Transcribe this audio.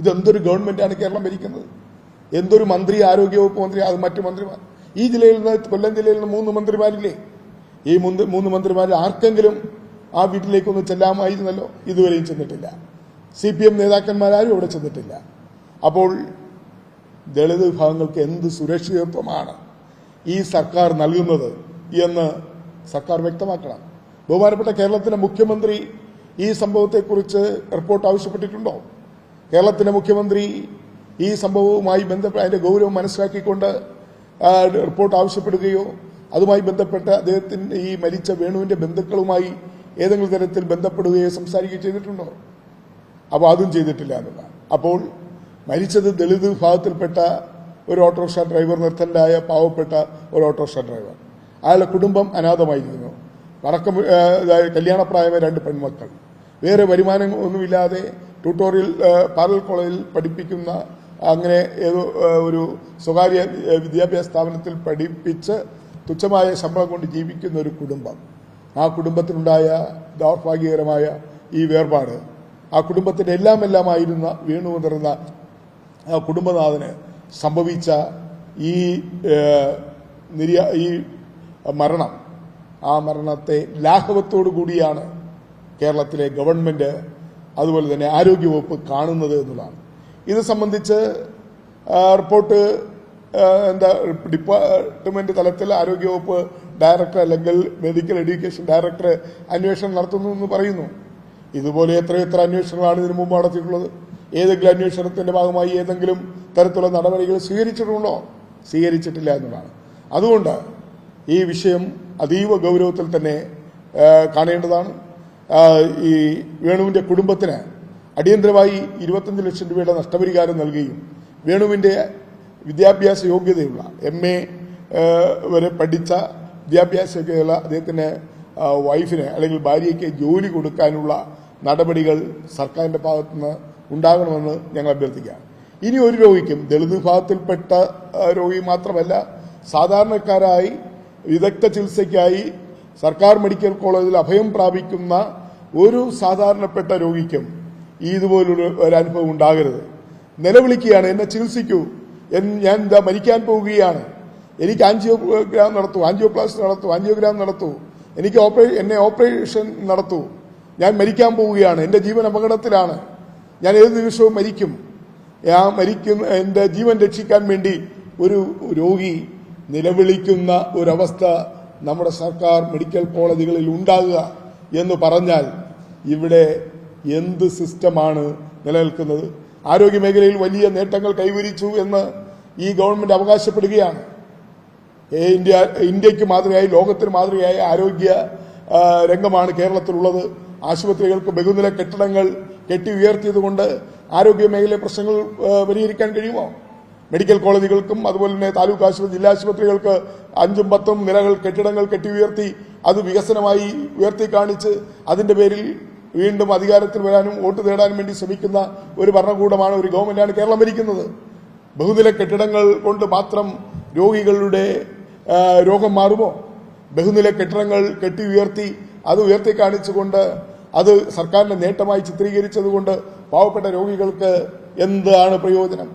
ഇതെന്തൊരു ഗവൺമെന്റാണ് കേരളം ഭരിക്കുന്നത്? എന്തൊരു മന്ത്രി ആരോഗ്യവകുപ്പ് മന്ത്രി അത് മറ്റു മന്ത്രിമാർ. ഈ ജില്ലയിൽ നിന്ന് കൊല്ലം ജില്ലയിൽ നിന്ന് മൂന്ന് മന്ത്രിമാരില്ലേ? ഈ മൂന്ന് മന്ത്രിമാരിൽ ആർക്കെങ്കിലും ആ വീട്ടിലേക്കൊന്ന് ചെല്ലാമായിരുന്നല്ലോ? ഇതുവരെയും ചെന്നിട്ടില്ല. സി പി എം നേതാക്കന്മാരാരും ഇവിടെ ചെന്നിട്ടില്ല. അപ്പോൾ ദളിത് വിഭാഗങ്ങൾക്ക് എന്ത് സുരക്ഷിതത്വമാണ് ഈ സർക്കാർ നൽകുന്നത് എന്ന് സർക്കാർ വ്യക്തമാക്കണം. ബഹുമാനപ്പെട്ട കേരളത്തിലെ മുഖ്യമന്ത്രി ഈ സംഭവത്തെക്കുറിച്ച് റിപ്പോർട്ട് ആവശ്യപ്പെട്ടിട്ടുണ്ടോ? കേരളത്തിലെ മുഖ്യമന്ത്രി ഈ സംഭവവുമായി ബന്ധപ്പെട്ട് അതിന്റെ ഗൗരവം മനസ്സിലാക്കിക്കൊണ്ട് റിപ്പോർട്ട് ആവശ്യപ്പെടുകയോ അതുമായി ബന്ധപ്പെട്ട് അദ്ദേഹത്തിന്റെ ഈ മരിച്ച വേണുവിന്റെ ബന്ധുക്കളുമായി ഏതെങ്കിലും തരത്തിൽ ബന്ധപ്പെടുകയോ സംസാരിക്കുകയോ ചെയ്തിട്ടുണ്ടോ? അപ്പോൾ അതും ചെയ്തിട്ടില്ല എന്നുള്ള അപ്പോൾ മരിച്ചത് ദളിത് വിഭാഗത്തിൽപ്പെട്ട ഒരു ഓട്ടോറിക്ഷ ഡ്രൈവർ നിർത്തനായ പാവപ്പെട്ട ഒരു ഓട്ടോറിക്ഷ ഡ്രൈവർ. അയാളുടെ കുടുംബം അനാഥമായിരുന്നു. വടക്കം കല്യാണപ്രായമായ രണ്ട് പെൺമക്കൾ. വേറെ വരുമാനം ഒന്നുമില്ലാതെ ട്യൂട്ടോറിയൽ പാരൽ കോളേജിൽ പഠിപ്പിക്കുന്ന അങ്ങനെ ഏതോ ഒരു സ്വകാര്യ വിദ്യാഭ്യാസ സ്ഥാപനത്തിൽ പഠിപ്പിച്ച് തുച്ഛമായ ശമ്പളം കൊണ്ട് ജീവിക്കുന്ന ഒരു കുടുംബം. ആ കുടുംബത്തിനുണ്ടായ ദൗർഭാഗ്യകരമായ ഈ വേർപാട് ആ കുടുംബത്തിന്റെ എല്ലാം എല്ലാമായിരുന്ന വീണു മുതിർന്ന ആ കുടുംബനാഥന് സംഭവിച്ച ഈ നിര്യ ഈ മരണം. ആ മരണത്തെ ലാഘവത്തോടു കൂടിയാണ് കേരളത്തിലെ ഗവൺമെന്റ് അതുപോലെ തന്നെ ആരോഗ്യവകുപ്പ് കാണുന്നത് എന്നുള്ളതാണ്. ഇത് സംബന്ധിച്ച് റിപ്പോർട്ട് എന്താ ഡിപ്പാർട്ട്മെന്റ് തലത്തിൽ ആരോഗ്യവകുപ്പ് ഡയറക്ടർ അല്ലെങ്കിൽ മെഡിക്കൽ എഡ്യൂക്കേഷൻ ഡയറക്ടർ അന്വേഷണം നടത്തുന്നു എന്ന് പറയുന്നു. ഇതുപോലെ എത്ര എത്ര അന്വേഷണങ്ങളാണ് ഇതിനു മുമ്പ് നടത്തിയിട്ടുള്ളത്. ഏതെങ്കിലും അന്വേഷണത്തിന്റെ ഭാഗമായി ഏതെങ്കിലും തരത്തിലുള്ള നടപടികൾ സ്വീകരിച്ചിട്ടുണ്ടോ? സ്വീകരിച്ചിട്ടില്ല എന്നതാണ് അതുകൊണ്ട് ഈ വിഷയം അതീവ ഗൗരവത്തിൽ തന്നെ കാണേണ്ടതാണ്. ഈ വേണുവിന്റെ കുടുംബത്തിന് അടിയന്തരമായി ഇരുപത്തഞ്ച് ലക്ഷം രൂപയുടെ നഷ്ടപരിഹാരം നൽകുകയും വേണുവിന്റെ വിദ്യാഭ്യാസ യോഗ്യതയുള്ള എം എ വരെ പഠിച്ച വിദ്യാഭ്യാസ യോഗ്യതയുള്ള അദ്ദേഹത്തിന്റെ ആ, വൈഫിന് അല്ലെങ്കിൽ ഭാര്യയ്ക്ക് ജോലി കൊടുക്കാനുള്ള നടപടികൾ സർക്കാരിന്റെ ഭാഗത്തുനിന്ന് ഉണ്ടാകണമെന്ന് ഞങ്ങൾ അഭ്യർത്ഥിക്കാം ഇനി ഒരു രോഗിക്കും ദളിത് വിഭാഗത്തിൽപ്പെട്ട രോഗി മാത്രമല്ല സാധാരണക്കാരായി വിദഗ്ധ ചികിത്സയ്ക്കായി സർക്കാർ മെഡിക്കൽ കോളേജിൽ അഭയം പ്രാപിക്കുന്ന ഒരു സാധാരണപ്പെട്ട രോഗിക്കും ഇതുപോലൊരു ഒരു അനുഭവം ഉണ്ടാകരുത്. നിലവിളിക്കുകയാണ് എന്നെ ചികിത്സിക്കൂ. ഞാൻ എന്താ മരിക്കാൻ പോവുകയാണ്. എനിക്ക് ആൻജിയോഗ്രാം നടത്തൂ. ആൻജിയോപ്ലാസ്റ്റ് നടത്തൂ. ആൻജിയോഗ്രാം നടത്തൂ. എനിക്ക് ഓപ്പറേ എന്നെ ഓപ്പറേഷൻ നടത്തൂ. ഞാൻ മരിക്കാൻ പോവുകയാണ്. എന്റെ ജീവൻ അപകടത്തിലാണ്. ഞാൻ ഏത് നിമിഷവും മരിക്കും. ആ മരിക്കുന്ന എന്റെ ജീവൻ രക്ഷിക്കാൻ വേണ്ടി ഒരു രോഗി നിലവിളിക്കുന്ന ഒരവസ്ഥ നമ്മുടെ സർക്കാർ മെഡിക്കൽ കോളേജുകളിൽ ഉണ്ടാകുക എന്ന് പറഞ്ഞാൽ ഇവിടെ എന്ത് സിസ്റ്റമാണ് നിലനിൽക്കുന്നത്? ആരോഗ്യമേഖലയിൽ വലിയ നേട്ടങ്ങൾ കൈവരിച്ചു എന്ന് ഈ ഗവൺമെന്റ് അവകാശപ്പെടുകയാണ്. ഇന്ത്യ ഇന്ത്യയ്ക്ക് മാതൃകയായി ലോകത്തിന് മാതൃകയായ ആരോഗ്യ രംഗമാണ് കേരളത്തിലുള്ളത്. ആശുപത്രികൾക്ക് ബഹുനില കെട്ടിടങ്ങൾ കെട്ടി ഉയർത്തിയതുകൊണ്ട് ആരോഗ്യ മേഖലയിലെ പ്രശ്നങ്ങൾ പരിഹരിക്കാൻ കഴിയുമോ? മെഡിക്കൽ കോളേജുകൾക്കും അതുപോലെ തന്നെ താലൂക്ക് ആശുപത്രി ജില്ലാ ആശുപത്രികൾക്ക് അഞ്ചും പത്തും നിലകൾ കെട്ടിടങ്ങൾ കെട്ടി ഉയർത്തി അത് വികസനമായി ഉയർത്തി കാണിച്ച് അതിന്റെ പേരിൽ വീണ്ടും അധികാരത്തിൽ വരാനും വോട്ട് നേടാനും വേണ്ടി ശ്രമിക്കുന്ന ഒരു ഭരണകൂടമാണ് ഒരു ഗവൺമെന്റാണ് കേരളം ഭരിക്കുന്നത്. ബഹുനില കെട്ടിടങ്ങൾ കൊണ്ട് മാത്രം രോഗികളുടെ രോഗം മാറുമോ? ബഹുനില കെട്ടിടങ്ങൾ കെട്ടി ഉയർത്തി അത് ഉയർത്തി കാണിച്ചുകൊണ്ട് അത് സർക്കാരിന്റെ നേട്ടമായി ചിത്രീകരിച്ചതുകൊണ്ട് പാവപ്പെട്ട രോഗികൾക്ക് എന്താണ് പ്രയോജനം?